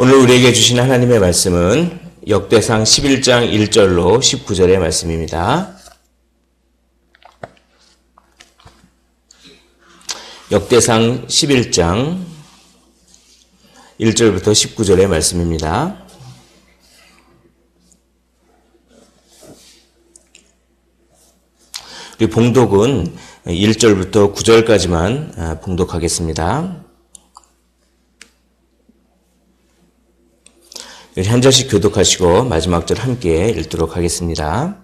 오늘 우리에게 주신 하나님의 말씀은 역대상 11장 1절로 19절의 말씀입니다. 역대상 11장 1절부터 19절의 말씀입니다. 우리 봉독은 1절부터 9절까지만 봉독하겠습니다. 우리 한 절씩 교독하시고 마지막 절 함께 읽도록 하겠습니다.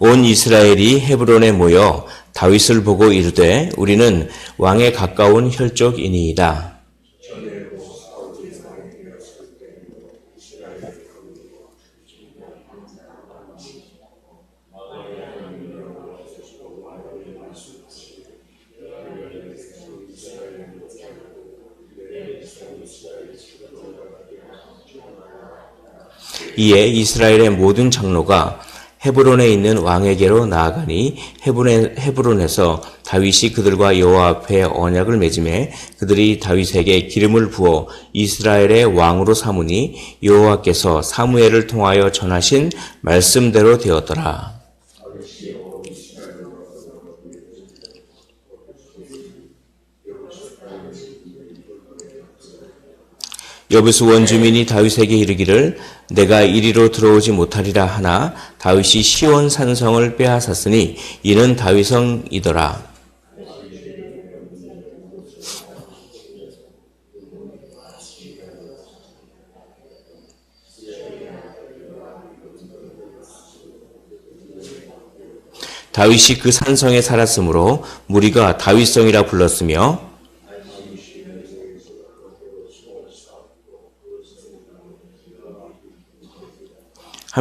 온 이스라엘이 헤브론에 모여 다윗을 보고 이르되 우리는 왕에 가까운 혈족이니이다. 이에 이스라엘의 모든 장로가 헤브론에 있는 왕에게로 나아가니 헤브론, 헤브론에서 다윗이 그들과 여호와 앞에 언약을 맺음에 그들이 다윗에게 기름을 부어 이스라엘의 왕으로 삼으니 여호와께서 사무엘을 통하여 전하신 말씀대로 되었더라. 여부수 원주민이 다윗에게 이르기를 내가 이리로 들어오지 못하리라 하나 다윗이 시온 산성을 빼앗았으니 이는 다윗성이더라. 다윗이 그 산성에 살았으므로 무리가 다윗성이라 불렀으며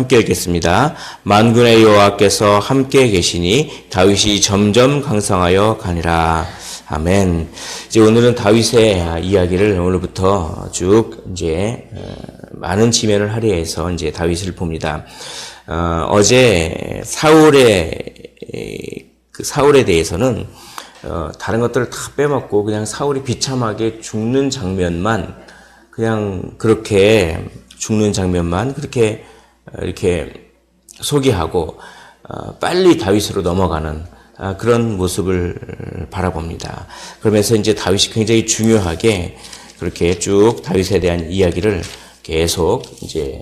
함께 읽겠습니다. 만군의 여호와께서 함께 계시니 다윗이 점점 강성하여 가니라. 아멘. 이제 오늘은 다윗의 이야기를 오늘부터 쭉 이제 어, 많은 지면을 할애해서 이제 다윗을 봅니다. 어, 제 사울의 그 사울에 대해서는 어, 다른 것들을 다 빼먹고 그냥 사울이 비참하게 죽는 장면만 그냥 그렇게 죽는 장면만 그렇게 이렇게 소개하고 어, 빨리 다윗으로 넘어가는 아, 그런 모습을 바라봅니다. 그러면서 이제 다윗이 굉장히 중요하게 그렇게 쭉 다윗에 대한 이야기를 계속 이제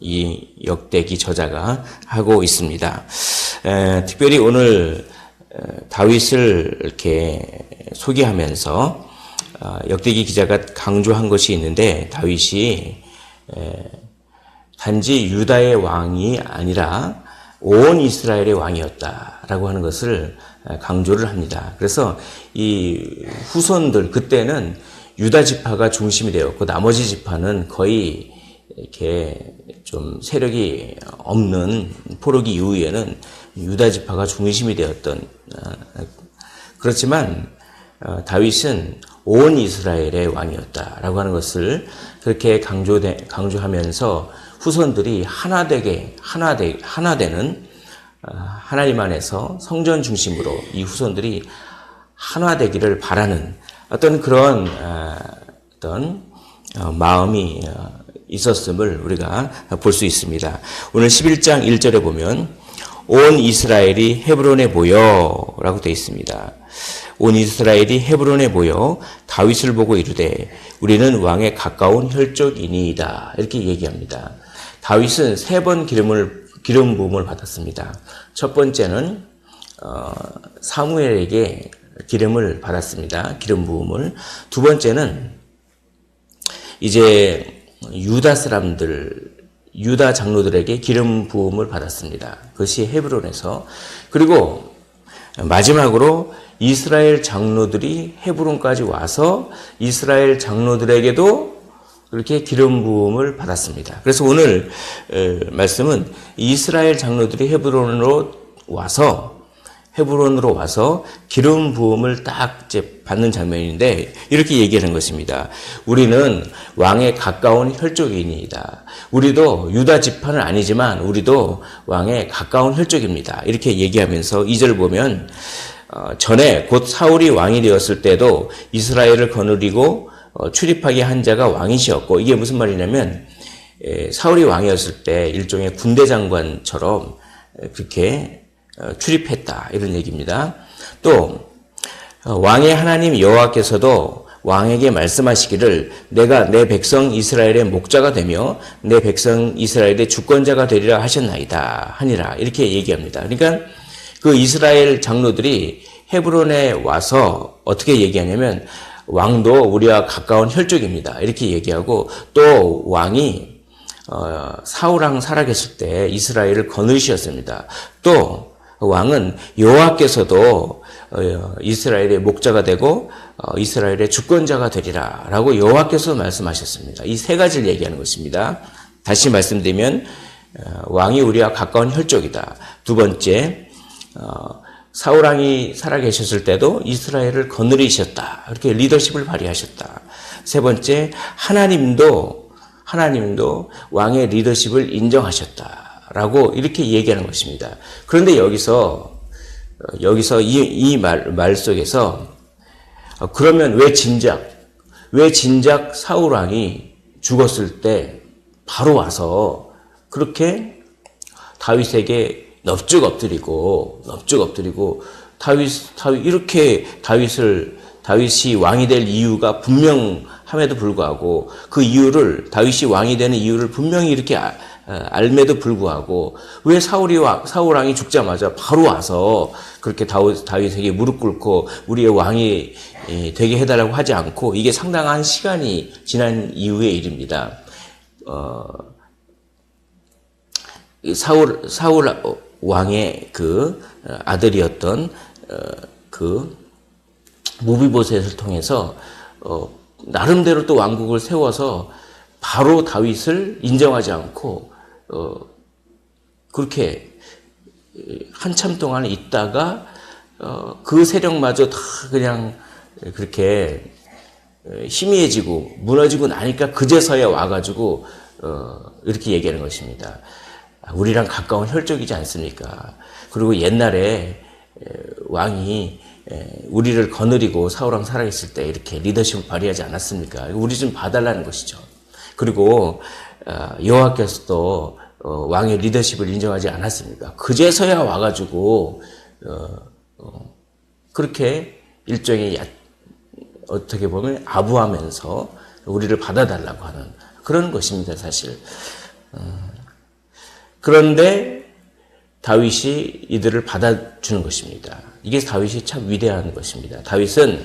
이 역대기 저자가 하고 있습니다. 특별히 오늘 다윗을 이렇게 소개하면서 어, 역대기 기자가 강조한 것이 있는데 다윗이 단지 유다의 왕이 아니라 온 이스라엘의 왕이었다라고 하는 것을 강조를 합니다. 그래서 이 후손들 그때는 유다 지파가 중심이 되었고 나머지 지파는 거의 이렇게 좀 세력이 없는 포로기 이후에는 유다 지파가 중심이 되었던 어, 그렇지만 어, 다윗은 온 이스라엘의 왕이었다라고 하는 것을 그렇게 강조되, 강조하면서 후손들이 하나 되게 하나 되 하나 되는 어, 하나님 안에서 성전 중심으로 이 후손들이 하나 되기를 바라는 어떤 그런 어, 어떤 어, 마음이 있었음을 우리가 볼 수 있습니다. 오늘 11장 1절에 보면 온 이스라엘이 헤브론에 모여라고 되어 있습니다. 온 이스라엘이 헤브론에 모여 다윗을 보고 이르되 우리는 왕에 가까운 혈족이니이다 이렇게 얘기합니다. 다윗은 세 번 기름을 기름 부음을 받았습니다. 첫 번째는 어, 사무엘에게 기름을 받았습니다. 기름 부음을 두 번째는 이제 유다 사람들 유다 장로들에게 기름 부음을 받았습니다. 그것이 헤브론에서 그리고 마지막으로 이스라엘 장로들이 헤브론까지 와서 이스라엘 장로들에게도 그렇게 기름 부음을 받았습니다. 그래서 오늘 말씀은 이스라엘 장로들이 헤브론으로 와서 헤브론으로 와서 기름 부음을 딱 받는 장면인데 이렇게 얘기하는 것입니다. 우리는 왕에 가까운 혈족인이다. 우리도 유다 지파는 아니지만 우리도 왕에 가까운 혈족입니다. 이렇게 얘기하면서 이절 보면 어, 전에 곧 사울이 왕이 되었을 때도 이스라엘을 거느리고 어, 출입하게 한 자가 왕이시었고 이게 무슨 말이냐면 에, 사울이 왕이었을 때 일종의 군대 장관처럼 에, 그렇게 어, 출입했다 이런 얘기입니다. 또 어, 왕의 하나님 여호와께서도 왕에게 말씀하시기를 내가 내 백성 이스라엘의 목자가 되며 내 백성 이스라엘의 주권자가 되리라 하셨나이다 하니라 이렇게 얘기합니다. 그러니까 그 이스라엘 장로들이 헤브론에 와서 어떻게 얘기하냐면 왕도 우리와 가까운 혈족입니다. 이렇게 얘기하고 또 왕이 어, 사울왕 살아계실 때 이스라엘을 거느리셨습니다. 또 왕은 여호와께서도 어, 이스라엘의 목자가 되고 어, 이스라엘의 주권자가 되리라라고 여호와께서 말씀하셨습니다. 이 세 가지를 얘기하는 것입니다. 다시 말씀드리면 어, 왕이 우리와 가까운 혈족이다. 두 번째 어, 사울 왕이 살아계셨을 때도 이스라엘을 거느리셨다. 이렇게 리더십을 발휘하셨다. 세 번째 하나님도 하나님도 왕의 리더십을 인정하셨다 라고 이렇게 얘기하는 것입니다. 그런데 여기서 여기서 이 이 말 말 속에서 어, 그러면 왜 진작 왜 진작 사울 왕이 죽었을 때 바로 와서 그렇게 다윗에게 넙죽 엎드리고 넙죽 엎드리고 다윗 다윗 이렇게 다윗을 다윗이 왕이 될 이유가 분명함에도 불구하고 그 이유를 다윗이 왕이 되는 이유를 분명히 이렇게 아- 아, 알매도 불구하고 왜 사울이 와, 사울 왕이 죽자마자 바로 와서 그렇게 다윗, 다윗에게 무릎 꿇고 우리의 왕이 예, 되게 해달라고 하지 않고 이게 상당한 시간이 지난 이후의 일입니다. 어, 이 사울 사울 왕의 그 어, 아들이었던 어, 그 무비보셋을 통해서 어, 나름대로 또 왕국을 세워서 바로 다윗을 인정하지 않고 어, 그렇게 한참 동안 있다가 어, 그 세력마저 다 그냥 그렇게 희미해지고 무너지고 나니까 그제서야 와가지고 어, 이렇게 얘기하는 것입니다. 아, 우리랑 가까운 혈족이지 않습니까? 그리고 옛날에 에, 왕이 에, 우리를 거느리고 사울왕 살아있을 때 이렇게 리더십을 발휘하지 않았습니까? 우리 좀 봐달라는 것이죠. 그리고 어, 여호와께서도 어, 왕의 리더십을 인정하지 않았습니까? 그제서야 와가지고 어, 어, 그렇게 일종의 야, 어떻게 보면 아부하면서 우리를 받아달라고 하는 그런 것입니다, 사실. 어, 그런데 다윗이 이들을 받아주는 것입니다. 이게 다윗이 참 위대한 것입니다. 다윗은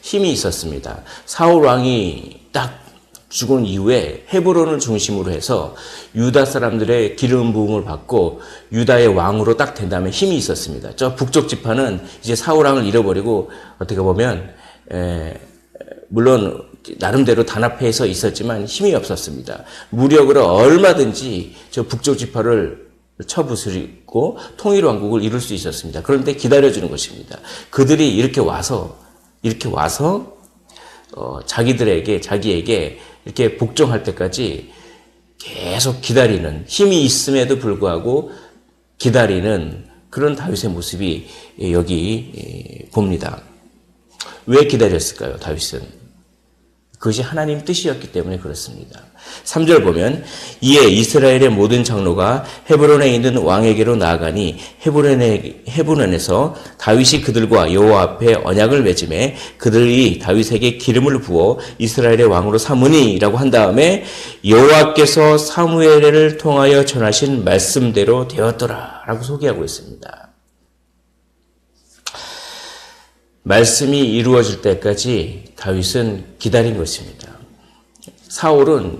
힘이 있었습니다. 사울 왕이 딱 죽은 이후에 헤브론을 중심으로 해서 유다 사람들의 기름 부음을 받고 유다의 왕으로 딱 된 다음에 힘이 있었습니다. 저 북쪽 지파는 이제 사울 왕을 잃어버리고 어떻게 보면 에, 물론 나름대로 단합해서 있었지만 힘이 없었습니다. 무력으로 얼마든지 저 북쪽 지파를 쳐부수고 통일 왕국을 이룰 수 있었습니다. 그런데 기다려주는 것입니다. 그들이 이렇게 와서 이렇게 와서 어, 자기들에게 자기에게 이렇게 복종할 때까지 계속 기다리는 힘이 있음에도 불구하고 기다리는 그런 다윗의 모습이 여기 봅니다. 왜 기다렸을까요, 다윗은? 그것이 하나님 뜻이었기 때문에 그렇습니다. 3절 보면 이에 이스라엘의 모든 장로가 헤브론에 있는 왕에게로 나아가니 헤브론에 헤브론에서 다윗이 그들과 여호와 앞에 언약을 맺음에 그들이 다윗에게 기름을 부어 이스라엘의 왕으로 삼으니라고 한 다음에 여호와께서 사무엘을 통하여 전하신 말씀대로 되었더라라고 소개하고 있습니다. 말씀이 이루어질 때까지 다윗은 기다린 것입니다. 사울은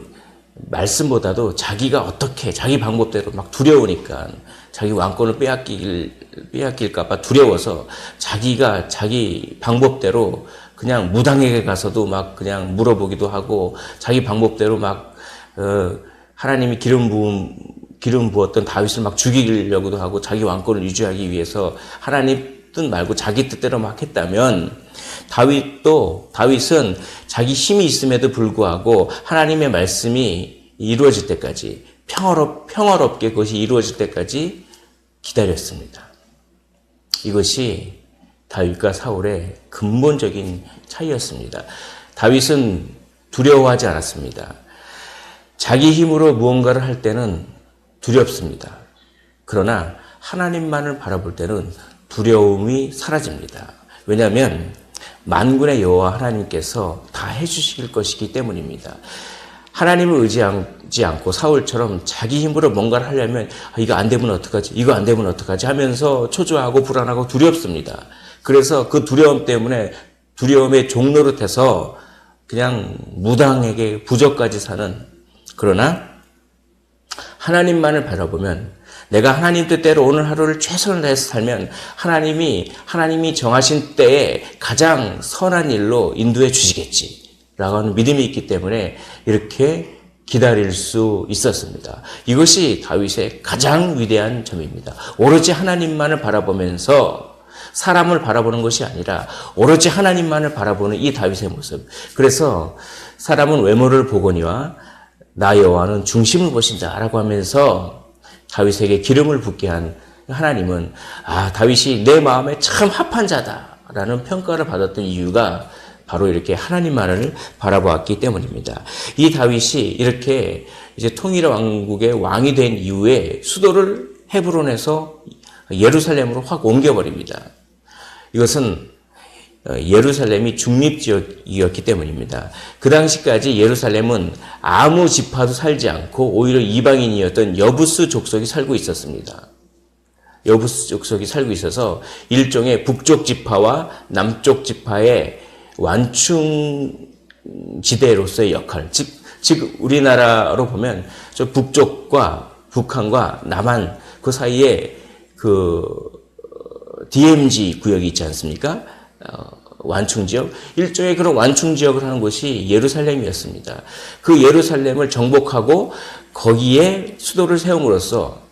말씀보다도 자기가 어떻게 자기 방법대로 막 두려우니까 자기 왕권을 빼앗길 빼앗길까봐 두려워서 자기가 자기 방법대로 그냥 무당에게 가서도 막 그냥 물어보기도 하고 자기 방법대로 막 어, 하나님이 기름 부음 기름 부었던 다윗을 막 죽이려고도 하고 자기 왕권을 유지하기 위해서 하나님 뜻 말고 자기 뜻대로 막 했다면 다윗도 다윗은 자기 힘이 있음에도 불구하고 하나님의 말씀이 이루어질 때까지 평화롭 평화롭게 그것이 이루어질 때까지 기다렸습니다. 이것이 다윗과 사울의 근본적인 차이였습니다. 다윗은 두려워하지 않았습니다. 자기 힘으로 무언가를 할 때는 두렵습니다. 그러나 하나님만을 바라볼 때는 두려움이 사라집니다. 왜냐하면 만군의 여호와 하나님께서 다 해주실 것이기 때문입니다. 하나님을 의지하지 않고 사울처럼 자기 힘으로 뭔가를 하려면 아, 이거 안 되면 어떡하지? 이거 안 되면 어떡하지? 하면서 초조하고 불안하고 두렵습니다. 그래서 그 두려움 때문에 두려움의 종노릇해서 그냥 무당에게 부적까지 사는 그러나 하나님만을 바라보면 내가 하나님 뜻대로 오늘 하루를 최선을 다해서 살면 하나님이 하나님이 정하신 때에 가장 선한 일로 인도해 주시겠지라고 하는 믿음이 있기 때문에 이렇게 기다릴 수 있었습니다. 이것이 다윗의 가장 위대한 점입니다. 오로지 하나님만을 바라보면서 사람을 바라보는 것이 아니라 오로지 하나님만을 바라보는 이 다윗의 모습. 그래서 사람은 외모를 보거니와 나 여호와는 중심을 보신다라고 하면서 다윗에게 기름을 붓게 한 하나님은 아 다윗이 내 마음에 참 합한 자다라는 평가를 받았던 이유가 바로 이렇게 하나님만을 바라보았기 때문입니다. 이 다윗이 이렇게 이제 통일 왕국의 왕이 된 이후에 수도를 헤브론에서 예루살렘으로 확 옮겨버립니다. 이것은 예루살렘이 중립지역이었기 때문입니다. 그 당시까지 예루살렘은 아무 지파도 살지 않고 오히려 이방인이었던 여부스 족속이 살고 있었습니다. 여부스 족속이 살고 있어서 일종의 북쪽 지파와 남쪽 지파의 완충 지대로서의 역할, 즉, 즉 우리나라로 보면 저 북쪽과 북한과 남한 그 사이에 그 DMZ 구역이 있지 않습니까? 어, 완충 지역 일종의 그런 완충 지역을 하는 곳이 예루살렘이었습니다. 그 예루살렘을 정복하고 거기에 수도를 세움으로써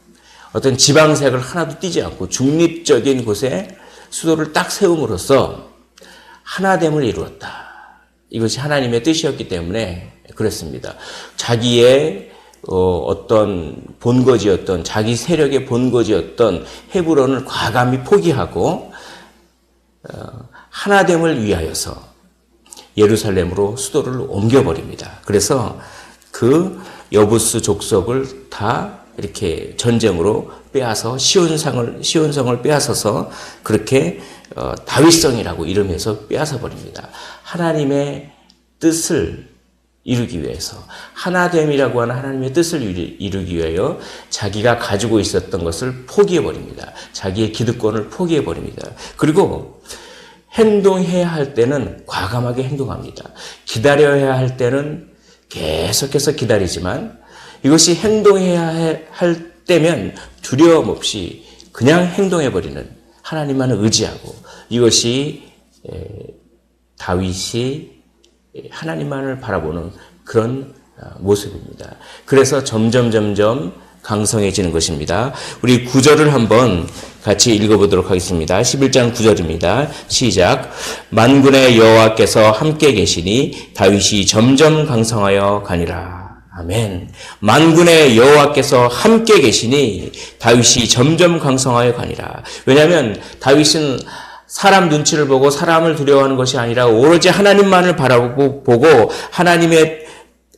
어떤 지방색을 하나도 띄지 않고 중립적인 곳에 수도를 딱 세움으로써 하나됨을 이루었다. 이것이 하나님의 뜻이었기 때문에 그랬습니다. 자기의 어, 떤 본거지였던 자기 세력의 본거지였던 헤브론을 과감히 포기하고 어, 하나됨을 위하여서 예루살렘으로 수도를 옮겨버립니다. 그래서 그 여부스 족속을 다 이렇게 전쟁으로 빼앗아 시온상을 시온성을 빼앗아서 그렇게 어, 다윗성이라고 이름해서 빼앗아 버립니다. 하나님의 뜻을 이루기 위해서 하나됨이라고 하는 하나님의 뜻을 이루기 위하여 자기가 가지고 있었던 것을 포기해 버립니다. 자기의 기득권을 포기해 버립니다. 그리고 행동해야 할 때는 과감하게 행동합니다. 기다려야 할 때는 계속해서 기다리지만 이것이 행동해야 할 때면 두려움 없이 그냥 행동해 버리는 하나님만을 의지하고 이것이 다윗이 하나님만을 바라보는 그런 어, 모습입니다. 그래서 점점 점점 강성해지는 것입니다. 우리 구절을 한번 같이 읽어보도록 하겠습니다. 11장 9절입니다. 시작. 만군의 여호와께서 함께 계시니 다윗이 점점 강성하여 가니라. 아멘. 만군의 여호와께서 함께 계시니 다윗이 점점 강성하여 가니라. 왜냐하면 다윗은 사람 눈치를 보고 사람을 두려워하는 것이 아니라 오로지 하나님만을 바라보고 보고 하나님의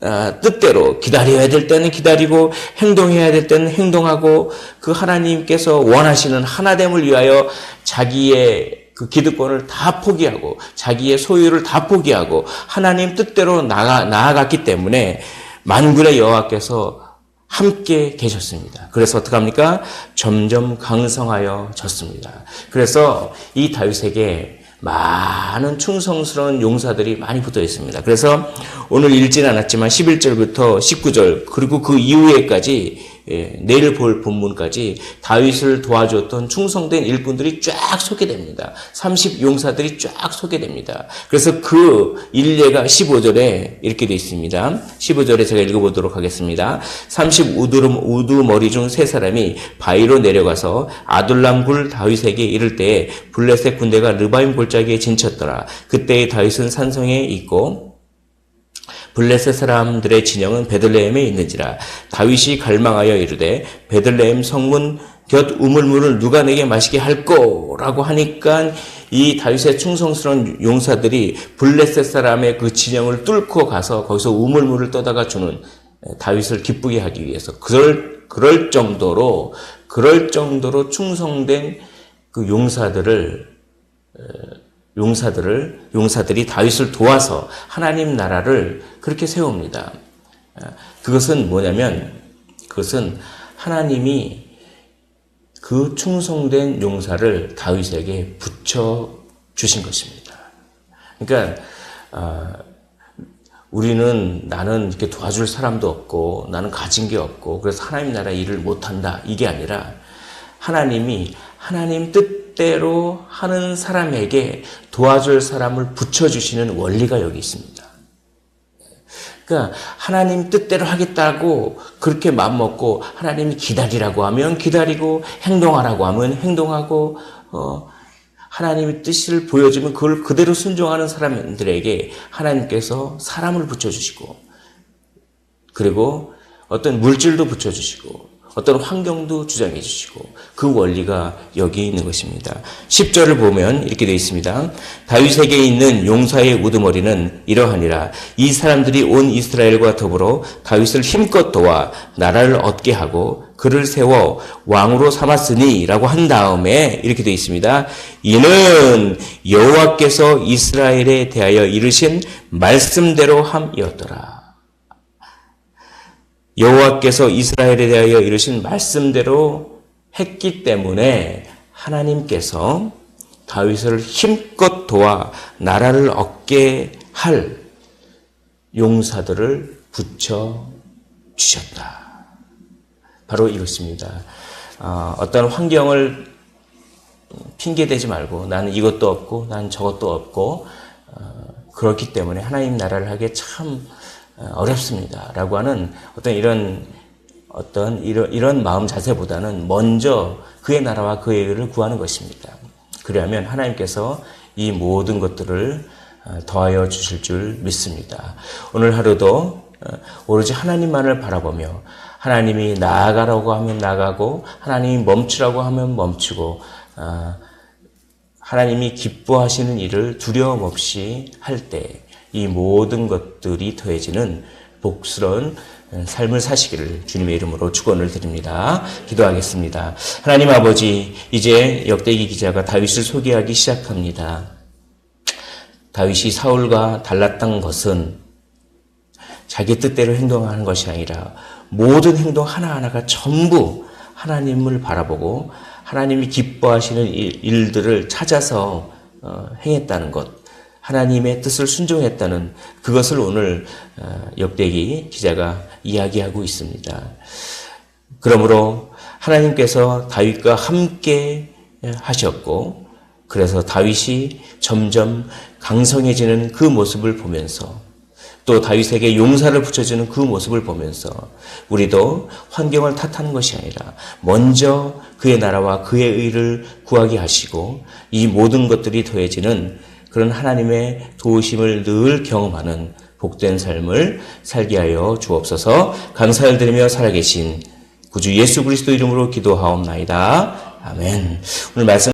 어, 뜻대로 기다려야 될 때는 기다리고 행동해야 될 때는 행동하고 그 하나님께서 원하시는 하나됨을 위하여 자기의 그 기득권을 다 포기하고 자기의 소유를 다 포기하고 하나님 뜻대로 나가 나아갔기 때문에 만군의 여호와께서 함께 계셨습니다. 그래서 어떡합니까? 점점 강성하여 졌습니다. 그래서 이 다윗에게 많은 충성스러운 용사들이 많이 붙어 있습니다. 그래서 오늘 읽진 않았지만 11절부터 19절 그리고 그 이후에까지 예, 내일 볼 본문까지 다윗을 도와줬던 충성된 일꾼들이 쫙 소개됩니다. 30 용사들이 쫙 소개됩니다. 그래서 그 일례가 15절에 이렇게 되어 있습니다. 15절에 제가 읽어보도록 하겠습니다. 30 우두름, 우두머리 중 세 사람이 바위로 내려가서 아둘람 굴 다윗에게 이를 때에 블레셋 군대가 르바임 골짜기에 진쳤더라. 그때의 다윗은 산성에 있고 블레셋 사람들의 진영은 베들레헴에 있는지라. 다윗이 갈망하여 이르되 베들레헴 성문 곁 우물물을 누가 내게 마시게 할꼬라고 하니까 이 다윗의 충성스러운 용사들이 블레셋 사람의 그 진영을 뚫고 가서 거기서 우물물을 떠다가 주는 다윗을 기쁘게 하기 위해서 그럴 그럴 정도로 그럴 정도로 충성된 그 용사들을 에, 용사들을 용사들이 다윗을 도와서 하나님 나라를 그렇게 세웁니다. 에, 그것은 뭐냐면 그것은 하나님이 그 충성된 용사를 다윗에게 붙여 주신 것입니다. 그러니까 아, 우리는 나는 이렇게 도와줄 사람도 없고 나는 가진 게 없고 그래서 하나님 나라 일을 못한다 이게 아니라 하나님이 하나님 뜻 대로 하는 사람에게 도와줄 사람을 붙여주시는 원리가 여기 있습니다. 그러니까 하나님 뜻대로 하겠다고 그렇게 마음 먹고 하나님이 기다리라고 하면 기다리고 행동하라고 하면 행동하고 어, 하나님의 뜻을 보여주면 그걸 그대로 순종하는 사람들에게 하나님께서 사람을 붙여주시고 그리고 어떤 물질도 붙여주시고 어떤 환경도 주장해 주시고 그 원리가 여기 있는 것입니다. 10절을 보면 이렇게 되어 있습니다. 다윗에게 있는 용사의 우두머리는 이러하니라 이 사람들이 온 이스라엘과 더불어 다윗을 힘껏 도와 나라를 얻게 하고 그를 세워 왕으로 삼았으니라고 한 다음에 이렇게 되어 있습니다. 이는 여호와께서 이스라엘에 대하여 이르신 말씀대로 함이었더라. 여호와께서 이스라엘에 대하여 이르신 말씀대로 했기 때문에 하나님께서 다윗을 힘껏 도와 나라를 얻게 할 용사들을 붙여 주셨다. 바로 이것입니다. 어, 어떤 환경을 핑계 대지 말고 나는 이것도 없고 나는 저것도 없고 어, 그렇기 때문에 하나님 나라를 하기에 참 어렵습니다. 라고 하는 어떤 이런 어떤 이런, 이런 마음 자세보다는 먼저 그의 나라와 그의 의를 구하는 것입니다. 그리하면 하나님께서 이 모든 것들을 어, 더하여 주실 줄 믿습니다. 오늘 하루도 어, 오로지 하나님만을 바라보며 하나님이 나아가라고 하면 나가고 하나님이 멈추라고 하면 멈추고 어, 하나님이 기뻐하시는 일을 두려움 없이 할 때 이 모든 것들이 더해지는 복스러운 삶을 사시기를 주님의 이름으로 축원을 드립니다. 기도하겠습니다. 하나님 아버지 이제 역대기 기자가 다윗을 소개하기 시작합니다. 다윗이 사울과 달랐던 것은 자기 뜻대로 행동하는 것이 아니라 모든 행동 하나하나가 전부 하나님을 바라보고 하나님이 기뻐하시는 일들을 찾아서 어, 행했다는 것, 하나님의 뜻을 순종했다는 그것을 오늘 어, 역대기 기자가 이야기하고 있습니다. 그러므로 하나님께서 다윗과 함께 하셨고, 그래서 다윗이 점점 강성해지는 그 모습을 보면서 또 다윗에게 용사를 붙여주는 그 모습을 보면서 우리도 환경을 탓하는 것이 아니라 먼저 그의 나라와 그의 의를 구하게 하시고 이 모든 것들이 더해지는 그런 하나님의 도우심을 늘 경험하는 복된 삶을 살게 하여 주옵소서 감사를 드리며 살아계신 구주 예수 그리스도 이름으로 기도하옵나이다. 아멘. 오늘 말씀